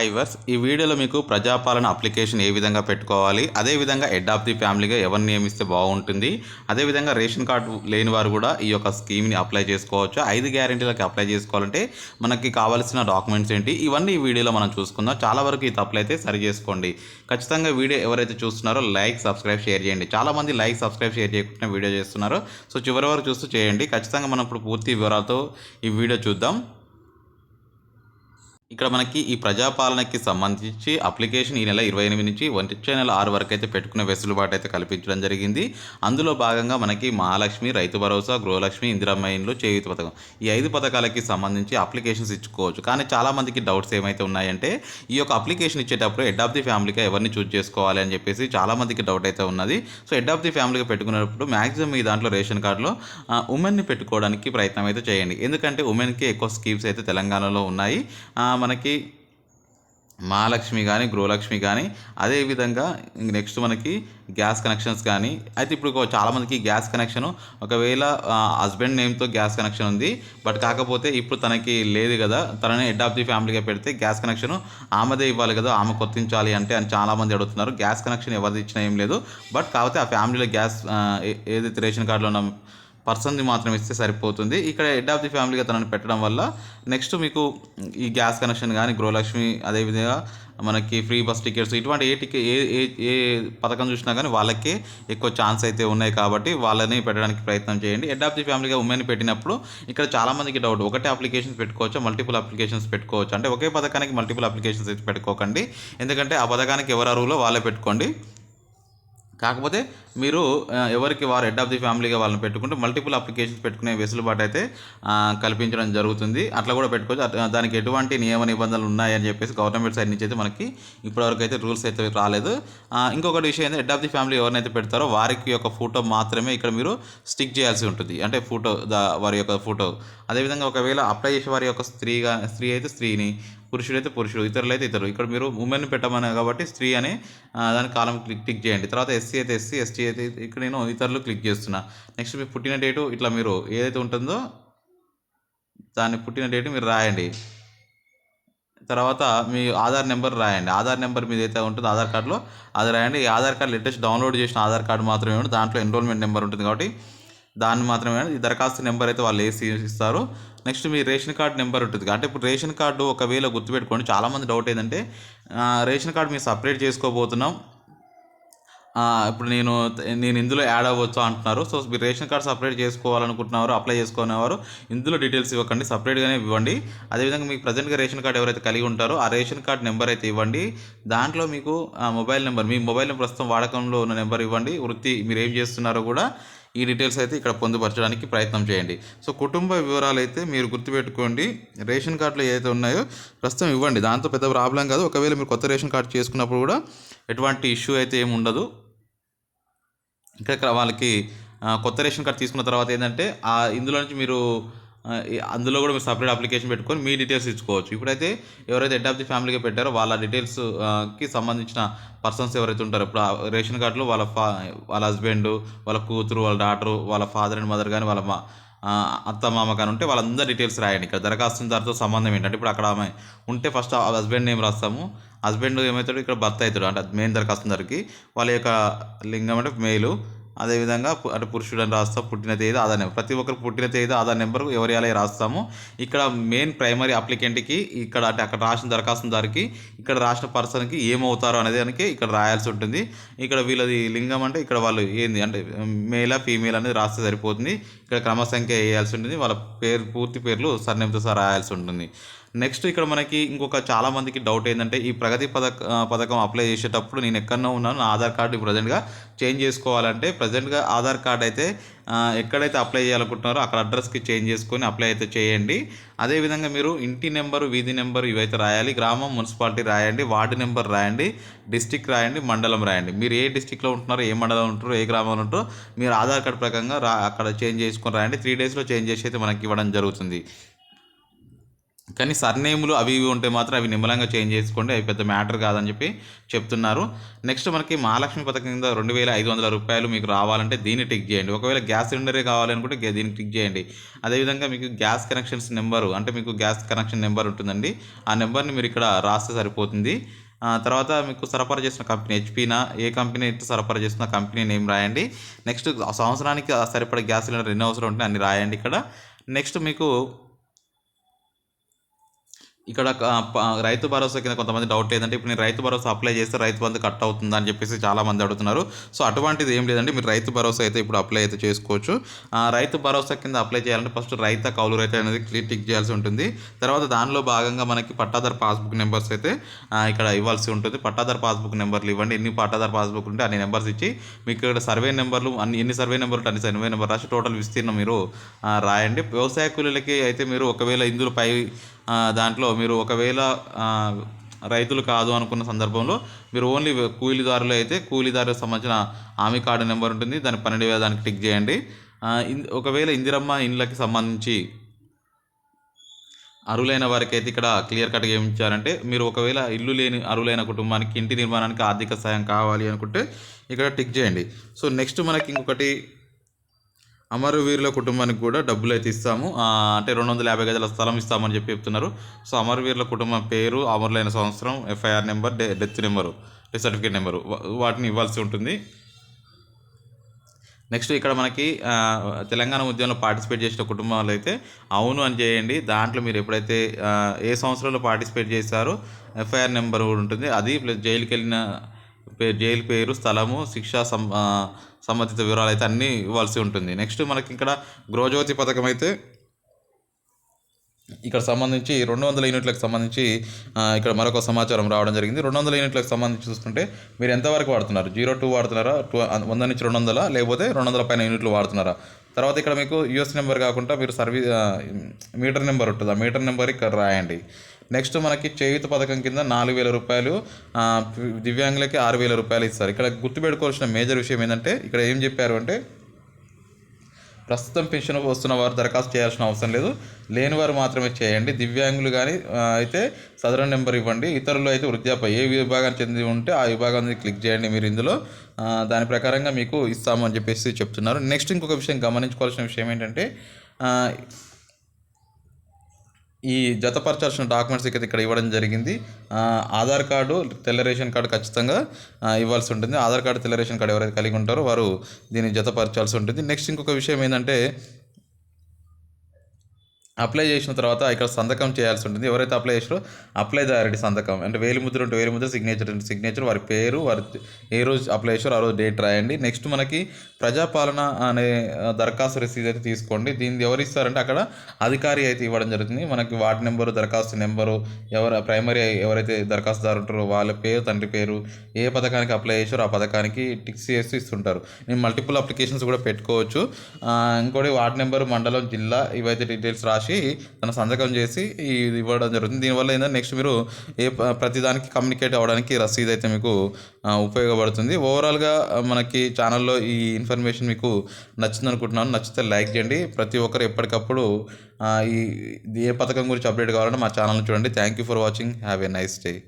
ఐవర్స్ ఈ వీడియోలో మీకు ప్రజాపాలన అప్లికేషన్ ఏ విధంగా పెట్టుకోవాలి అదేవిధంగా హెడ్ ఆఫ్ ది ఫ్యామిలీగా ఎవరిని నియమిస్తే బాగుంటుంది అదేవిధంగా రేషన్ కార్డు లేని వారు కూడా ఈ యొక్క స్కీమ్ని అప్లై చేసుకోవచ్చు. ఐదు గ్యారెంటీలకు అప్లై చేసుకోవాలంటే మనకి కావాల్సిన డాక్యుమెంట్స్ ఏంటి ఇవన్నీ ఈ వీడియోలో మనం చూసుకుందాం. చాలా వరకు ఈ అప్లై అయితే సరి చేసుకోండి. ఖచ్చితంగా వీడియో ఎవరైతే చూస్తున్నారో లైక్ సబ్స్క్రైబ్ షేర్ చేయండి. చాలామంది లైక్ సబ్స్క్రైబ్ షేర్ చేయకుండా వీడియో చేస్తున్నారు. సో చివరి వరకు చూస్తూ చేయండి. ఖచ్చితంగా మనం ఇప్పుడు పూర్తి వివరాలతో ఈ వీడియో చూద్దాం. ఇక్కడ మనకి ఈ ప్రజాపాలనకి సంబంధించి అప్లికేషన్ ఈ నెల ఇరవై ఎనిమిది నుంచి వచ్చే నెల ఆరు వరకు అయితే పెట్టుకునే వెసులుబాటు అయితే కల్పించడం జరిగింది. అందులో భాగంగా మనకి మహాలక్ష్మి రైతు భరోసా గృహలక్ష్మి ఇందిరమ్మ ఇండ్లు చేయూత పథకం. ఈ ఐదు పథకాలకి సంబంధించి అప్లికేషన్స్ ఇచ్చుకోవచ్చు. కానీ చాలామందికి డౌట్స్ ఏమైతే ఉన్నాయంటే ఈ యొక్క అప్లికేషన్ ఇచ్చేటప్పుడు హెడ్ ఆఫ్ ది ఫ్యామిలీగా ఎవరిని చూజ్ చేసుకోవాలి అని చెప్పేసి చాలామందికి డౌట్ అయితే ఉన్నది. సో హెడ్ ఆఫ్ ది ఫ్యామిలీగా పెట్టుకున్నప్పుడు మ్యాక్సిమం ఈ దాంట్లో రేషన్ కార్డులో ఉమెన్ని పెట్టుకోవడానికి ప్రయత్నం అయితే చేయండి. ఎందుకంటే ఉమెన్కి ఎక్కువ స్కీమ్స్ అయితే తెలంగాణలో ఉన్నాయి. మనకి మహాలక్ష్మి కానీ గృహలక్ష్మి కానీ అదేవిధంగా నెక్స్ట్ మనకి గ్యాస్ కనెక్షన్స్ కానీ అయితే ఇప్పుడు చాలామందికి గ్యాస్ కనెక్షన్ ఒకవేళ హస్బెండ్ నేమ్తో గ్యాస్ కనెక్షన్ ఉంది బట్ కాకపోతే ఇప్పుడు తనకి లేదు కదా తనని హెడ్ ఆఫ్ ది ఫ్యామిలీగా పెడితే గ్యాస్ కనెక్షన్ ఆమెదే ఇవ్వాలి కదా ఆమె కొత్తించాలి అంటే అని చాలామంది అడుగుతున్నారు. గ్యాస్ కనెక్షన్ ఎవరిది ఇచ్చినా ఏం లేదు బట్ కాకపోతే ఆ ఫ్యామిలీలో గ్యాస్ ఏ- ఏదైతే రేషన్ కార్డులో ఉన్న పర్సన్ది మాత్రం ఇస్తే సరిపోతుంది. ఇక్కడ హెడ్ ఆఫ్ ది ఫ్యామిలీగా తనని పెట్టడం వల్ల నెక్స్ట్ మీకు ఈ గ్యాస్ కనెక్షన్ కానీ గృహలక్ష్మి అదేవిధంగా మనకి ఫ్రీ బస్ టికెట్స్ ఇటువంటి ఏ టికెట్ ఏ ఏ ఏ పథకం చూసినా కానీ వాళ్ళకే ఎక్కువ ఛాన్స్ అయితే ఉన్నాయి కాబట్టి వాళ్ళని పెట్టడానికి ప్రయత్నం చేయండి. హెడ్ ఆఫ్ ది ఫ్యామిలీగా ఉమెన్ పెట్టినప్పుడు ఇక్కడ చాలామందికి డౌట్. ఒకటే అప్లికేషన్స్ పెట్టుకోవచ్చు? మల్టిపుల్ అప్లికేషన్స్ పెట్టుకోవచ్చు? అంటే ఒకే పథకానికి మల్టిపుల్ అప్లికేషన్స్ అయితే పెట్టుకోకండి. ఎందుకంటే ఆ పథకానికి ఎవరు అరువులో వాళ్ళే పెట్టుకోండి. కాకపోతే మీరు ఎవరికి వారు హెడ్ ఆఫ్ ది ఫ్యామిలీగా వాళ్ళని పెట్టుకుంటే మల్టిపుల్ అప్లికేషన్స్ పెట్టుకునే వెసులుబాటు అయితే కల్పించడం జరుగుతుంది. అట్లా కూడా పెట్టుకోవచ్చు. దానికి ఎటువంటి నియమ నిబంధనలు ఉన్నాయని చెప్పేసి గవర్నమెంట్ సైడ్ నుంచి అయితే మనకి ఇప్పటివరకు అయితే రూల్స్ అయితే రాలేదు. ఇంకొకటి విషయం ఏంటంటే హెడ్ ఆఫ్ ది ఫ్యామిలీ ఎవరినైతే పెడతారో వారికి యొక్క ఫోటో మాత్రమే ఇక్కడ మీరు స్టిక్ చేయాల్సి ఉంటుంది. అంటే ఫోటో ద వారి యొక్క ఫోటో. అదేవిధంగా ఒకవేళ అప్లై చేసే వారి యొక్క స్త్రీగా స్త్రీ అయితే స్త్రీని పురుషుడైతే పురుషుడు ఇతరులు అయితే ఇతరులు. ఇక్కడ మీరు ఉమెన్ పెట్టమని కాబట్టి స్త్రీ అని దాని కాలం క్లిక్ క్లిక్ చేయండి. తర్వాత ఎస్సీ అయితే ఎస్సీ ఎస్టీ అయితే ఇక్కడ నేను ఇతరులు క్లిక్ చేస్తున్నా. నెక్స్ట్ మీ పుట్టిన డేటు ఇట్లా మీరు ఏదైతే ఉంటుందో దాని పుట్టిన డేటు మీరు రాయండి. తర్వాత మీ ఆధార్ నెంబర్ రాయండి. ఆధార్ నెంబర్ మీద అయితే ఉంటుందో ఆధార్ కార్డులో అది రాయండి. ఈ ఆధార్ కార్డు లేటెస్ట్ డౌన్లోడ్ చేసిన ఆధార్ కార్డు మాత్రమే ఉంటుంది దాంట్లో ఎన్రోల్మెంట్ నెంబర్ ఉంటుంది కాబట్టి దాన్ని మాత్రమే ఈ దరఖాస్తు నెంబర్ అయితే వాళ్ళు వేసి ఇస్తారు. నెక్స్ట్ మీ రేషన్ కార్డు నెంబర్ ఉంటుంది అంటే ఇప్పుడు రేషన్ కార్డు ఒకవేళ గుర్తుపెట్టుకోండి చాలామంది డౌట్ ఏంటంటే రేషన్ కార్డు మేము సపరేట్ చేసుకోబోతున్నాం. ఇప్పుడు నేను నేను ఇందులో యాడ్ అవ్వచ్చు అంటున్నారు. సో మీరు రేషన్ కార్డ్ సపరేట్ చేసుకోవాలనుకుంటున్నారు అప్లై చేసుకునేవారు ఇందులో డీటెయిల్స్ ఇవ్వకండి సపరేట్గానే ఇవ్వండి. అదేవిధంగా మీకు ప్రజెంట్గా రేషన్ కార్డ్ ఎవరైతే కలిగి ఉంటారో ఆ రేషన్ కార్డ్ నెంబర్ అయితే ఇవ్వండి. దాంట్లో మీకు మొబైల్ నెంబర్ మీ మొబైల్ నెంబర్ ప్రస్తుతం వాడకంలో ఉన్న నెంబర్ ఇవ్వండి. వృత్తి మీరు ఏం చేస్తున్నారో కూడా ఈ డీటెయిల్స్ అయితే ఇక్కడ పొందుపరచడానికి ప్రయత్నం చేయండి. సో కుటుంబ వివరాలు అయితే మీరు గుర్తుపెట్టుకోండి. రేషన్ కార్డులు ఏదైతే ఉన్నాయో ప్రస్తుతం ఇవ్వండి. దాంతో పెద్ద ప్రాబ్లం కాదు. ఒకవేళ మీరు కొత్త రేషన్ కార్డు చేసుకున్నప్పుడు కూడా ఎటువంటి ఇష్యూ అయితే ఏమి ఉండదు. ఇక్కడ వాళ్ళకి కొత్త రేషన్ కార్డు తీసుకున్న తర్వాత ఏంటంటే ఆ ఇందులో నుంచి మీరు అందులో కూడా మీరు సపరేట్ అప్లికేషన్ పెట్టుకొని మీ డీటెయిల్స్ ఇచ్చుకోవచ్చు. ఇప్పుడైతే ఎవరైతే హెడ్ ఆఫ్ ది ఫ్యామిలీగా పెట్టారో వాళ్ళ డీటెయిల్స్కి సంబంధించిన పర్సన్స్ ఎవరైతే ఉంటారో ఇప్పుడు రేషన్ కార్డులో వాళ్ళ ఫా వాళ్ళ హస్బెండ్ వాళ్ళ కూతురు వాళ్ళ డాటరు వాళ్ళ ఫాదర్ అండ్ మదర్ కానీ వాళ్ళ మా అత్త మామ కానీ ఉంటే వాళ్ళందరి డీటెయిల్స్ రాయండి. ఇక్కడ దరఖాస్తుదారుతో సంబంధం ఏంటంటే ఇప్పుడు అక్కడ ఆమె ఉంటే ఫస్ట్ హస్బెండ్ నేమ్ రాస్తాము? హస్బెండ్ ఏమవుతాడు? ఇక్కడ భర్త అవుతాడు. అంటే మెయిన్ దరఖాస్తుదారుకి వాళ్ళ యొక్క లింగం అంటే మేలు అదేవిధంగా అటు పురుషుడు అని రాస్తాం పుట్టిన తేదీ ఆధార్ నెంబర్ ప్రతి ఒక్కరు పుట్టిన తేదీ ఆధార్ నెంబర్ ఎవరి అలా రాస్తాము. ఇక్కడ మెయిన్ ప్రైమరీ అప్లికెంట్కి ఇక్కడ అంటే అక్కడ రాసిన దరఖాస్తుదారికి ఇక్కడ రాసిన పర్సన్కి ఏమవుతారో అనేది దానికి ఇక్కడ రాయాల్సి ఉంటుంది. ఇక్కడ వీళ్ళది లింగం అంటే ఇక్కడ వాళ్ళు ఏంది అంటే మేలా ఫీమేల్ అనేది రాస్తే సరిపోతుంది. ఇక్కడ క్రమ సంఖ్య వేయాల్సి ఉంటుంది. వాళ్ళ పేరు పూర్తి పేర్లు సర్నేమ్తో సహా రాయాల్సి ఉంటుంది. నెక్స్ట్ ఇక్కడ మనకి ఇంకొక చాలా మందికి డౌట్ ఏంటంటే ఈ ప్రగతి పథక పథకం అప్లై చేసేటప్పుడు నేను ఎక్కడో ఉన్నాను నా ఆధార్ కార్డు ప్రజెంట్గా చేంజ్ చేసుకోవాలంటే ప్రజెంట్గా ఆధార్ కార్డ్ అయితే ఎక్కడైతే అప్లై చేయాలనుకుంటున్నారో అక్కడ అడ్రస్కి చేంజ్ చేసుకొని అప్లై అయితే చేయండి. అదేవిధంగా మీరు ఇంటి నెంబరు వీధి నెంబరు ఇవైతే రాయాలి గ్రామం మున్సిపాలిటీ రాయండి వార్డు నెంబర్ రాయండి డిస్టిక్ రాయండి మండలం రాయండి. మీరు ఏ డిస్టిక్లో ఉంటున్నారో ఏ మండలం ఉంటారో ఏ గ్రామంలో ఉంటారో మీరు ఆధార్ కార్డు ప్రకారంగా రా అక్కడ చేంజ్ చేసుకొని రాయండి. త్రీ డేస్లో చేంజ్ చేసి అయితే మనకి ఇవ్వడం జరుగుతుంది. కానీ సర్నేములు అవి ఇవి ఉంటే మాత్రం అవి నిమ్మలంగా చేంజ్ చేసుకోండి. అవి పెద్ద మ్యాటర్ కాదని చెప్పి చెప్తున్నారు. నెక్స్ట్ మనకి మహాలక్ష్మి పథకం కింద రెండు వేల ఐదు వందల రూపాయలు మీకు రావాలంటే దీన్ని టిక్ చేయండి. ఒకవేళ గ్యాస్ సిలిండరే కావాలనుకుంటే దీన్ని టిక్ చేయండి. అదేవిధంగా మీకు గ్యాస్ కనెక్షన్స్ నెంబరు అంటే మీకు గ్యాస్ కనెక్షన్ నెంబర్ ఉంటుందండి. ఆ నెంబర్ని మీరు ఇక్కడ రాస్తే సరిపోతుంది. ఆ తర్వాత మీకు సరఫరా చేసిన కంపెనీ హెచ్పీనా? ఏ కంపెనీ అయితే సరఫరా చేస్తున్న కంపెనీ నేమ్ రాయండి. నెక్స్ట్ సంవత్సరానికి సరిపడే గ్యాస్ సిలిండర్ ఎన్ని అవసరం ఉంటే అన్ని రాయండి ఇక్కడ. నెక్స్ట్ మీకు ఇక్కడ రైతు భరోసా కింద కొంతమంది డౌట్ ఏంటంటే ఇప్పుడు నేను రైతు భరోసా అప్లై చేస్తే రైతు బంధు కట్ అవుతుందా అని చెప్పేసి చాలా మంది అడుగుతున్నారు. సో అటువంటిది ఏం లేదండి. మీరు రైతు భరోసా అయితే ఇప్పుడు అప్లై అయితే చేసుకోవచ్చు. ఆ, రైతు భరోసా కింద అప్లై చేయాలంటే ఫస్ట్ రైత కౌలు రైతు అనేది క్లిక్ టిక్ చేయాల్సి ఉంటుంది. తర్వాత దానిలో భాగంగా మనకి పట్టాదారు పాస్బుక్ నెంబర్స్ అయితే ఇక్కడ ఇవ్వాల్సి ఉంటుంది. పట్టాదారు పాస్బుక్ నెంబర్లు ఇవ్వండి. ఎన్ని పట్టాదారు పాస్బుక్ ఉంటే అన్ని నెంబర్స్ ఇచ్చి మీకు ఇక్కడ సర్వే నెంబర్లు అన్ని ఎన్ని సర్వే నెంబర్లు అన్ని సర్వే నెంబర్ రాసి టోటల్ విస్తీర్ణం మీరు రాయండి. వ్యవసాయ కూలీలకి అయితే మీరు ఒకవేళ ఇందులో పై దాంట్లో మీరు ఒకవేళ రైతులు కాదు అనుకున్న సందర్భంలో మీరు ఓన్లీ కూలీదారులు అయితే కూలీదారులకు సంబంధించిన హామీ కార్డు నెంబర్ ఉంటుంది. దాని పన్నెండు వేల దానికి టిక్ చేయండి. ఒకవేళ ఇందిరమ్మ ఇండ్లకి సంబంధించి అరువులైన వారికి అయితే ఇక్కడ క్లియర్ కట్గా ఏమి మీరు ఒకవేళ ఇల్లు లేని అరులైన కుటుంబానికి ఇంటి నిర్మాణానికి ఆర్థిక సాయం కావాలి అనుకుంటే ఇక్కడ టిక్ చేయండి. సో నెక్స్ట్ మనకి ఇంకొకటి అమరవీరుల కుటుంబానికి కూడా డబ్బులు అయితే ఇస్తాము అంటే రెండు వందల యాభై గజాల స్థలం ఇస్తామని చెప్పి చెప్తున్నారు. సో అమరవీరుల కుటుంబం పేరు అమరులైన సంవత్సరం ఎఫ్ఐఆర్ నెంబర్ డె death number death certificate number. వాటిని ఇవ్వాల్సి ఉంటుంది. నెక్స్ట్ ఇక్కడ మనకి తెలంగాణ ఉద్యమంలో పార్టిసిపేట్ చేసిన కుటుంబాలు అయితే అవును అని చేయండి. దాంట్లో మీరు ఎప్పుడైతే ఏ సంవత్సరంలో పార్టిసిపేట్ చేశారో ఎఫ్ఐఆర్ నెంబర్ కూడా ఉంటుంది. అది ప్లస్ జైలుకి వెళ్ళిన జైలు పేరు స్థలము శిక్షా సం సంబంధిత వివరాలు అయితే అన్నీ ఇవ్వాల్సి ఉంటుంది. నెక్స్ట్ మనకి ఇక్కడ గృహజ్యోతి పథకం అయితే ఇక్కడ సంబంధించి రెండు వందల యూనిట్లకు సంబంధించి ఇక్కడ మరొక సమాచారం రావడం జరిగింది. రెండు వందల యూనిట్లకు సంబంధించి చూసుకుంటే మీరు ఎంతవరకు వాడుతున్నారు? జీరో టూ వాడుతున్నారా? టూ వంద నుంచి రెండు వందల? లేకపోతే రెండు వందల పైన యూనిట్లు వాడుతున్నారా? తర్వాత ఇక్కడ మీకు యూఎస్ నెంబర్ కాకుండా మీరు సర్వీస్ మీటర్ నెంబర్ ఉంటుంది? ఆ మీటర్ నెంబర్ ఇక్కడ రాయండి. నెక్స్ట్ మనకి చేయూత పథకం కింద నాలుగు వేల రూపాయలు దివ్యాంగులకి ఆరు వేల రూపాయలు ఇస్తారు. ఇక్కడ గుర్తుపెట్టుకోవాల్సిన మేజర్ విషయం ఏంటంటే ఇక్కడ ఏం చెప్పారు అంటే ప్రస్తుతం పెన్షన్ వస్తున్న వారు దరఖాస్తు చేయాల్సిన అవసరం లేదు. లేని వారు మాత్రమే చేయండి. దివ్యాంగులు కానీ అయితే సదరన్ నెంబర్ ఇవ్వండి. ఇతరులు అయితే వృద్ధాప్య ఏ విభాగానికి చెంది ఉంటే ఆ విభాగాన్ని క్లిక్ చేయండి మీరు ఇందులో. దాని ప్రకారంగా మీకు ఇస్తామని చెప్పేసి చెప్తున్నారు. నెక్స్ట్ ఇంకొక విషయం గమనించుకోవాల్సిన విషయం ఏంటంటే ఈ జతపరచాల్సిన డాక్యుమెంట్స్ అయితే ఇక్కడ ఇవ్వడం జరిగింది. ఆధార్ కార్డు తెల్ల రేషన్ కార్డు ఖచ్చితంగా ఇవ్వాల్సి ఉంటుంది. ఆధార్ కార్డు తెల్ల రేషన్ కార్డు ఎవరైతే కలిగి ఉంటారో వారు దీన్ని జతపరచాల్సి ఉంటుంది. నెక్స్ట్ ఇంకొక విషయం ఏంటంటే అప్లై చేసిన తర్వాత ఇక్కడ సంతకం చేయాల్సి ఉంటుంది. ఎవరైతే అప్లై చేసారో అప్లై దారెడ్డి సంతకం. అంటే వేలి ముద్ర ఉంటే వేలి ముద్ర సిగ్నేచర్ అంటే సిగ్నేచర్ వారి పేరు వారి ఏ రోజు అప్లై చేసారో ఆ రోజు డేట్ రాయండి. నెక్స్ట్ మనకి ప్రజాపాలన అనే దరఖాస్తు రసీదు అయితే తీసుకోండి. దీన్ని ఎవరు ఇస్తారంటే అక్కడ అధికారి అయితే ఇవ్వడం జరుగుతుంది. మనకి వార్డు నెంబరు దరఖాస్తు నెంబరు ఎవరు ప్రైమరీ ఎవరైతే దరఖాస్తుదారు ఉంటారో వాళ్ళ పేరు తండ్రి పేరు ఏ పథకానికి అప్లై చేసారో ఆ పథకానికి టిక్స్ చేసి ఇస్తుంటారు. నేను మల్టిపుల్ అప్లికేషన్స్ కూడా పెట్టుకోవచ్చు. ఇంకోటి వార్డు నెంబరు మండలం జిల్లా ఇవైతే డీటెయిల్స్ రాసి తన సంతకం చేసి ఇది ఇవ్వడం జరుగుతుంది. దీనివల్ల ఏంటంటే నెక్స్ట్ మీరు ఏ ప- ప్రతిదానికి కమ్యూనికేట్ అవ్వడానికి రసీదు అయితే మీకు ఉపయోగపడుతుంది. ఓవరాల్గా మనకి ఛానల్లో ఈ ఇన్ఫర్మేషన్ మీకు నచ్చింది అనుకుంటున్నాను నచ్చితే లైక్ చేయండి. ప్రతి ఒక్కరు ఎప్పటికప్పుడు ఈ ఏ పథకం గురించి అప్డేట్ కావాలంటే మా ఛానల్ చూడండి. Thank you for watching have a nice day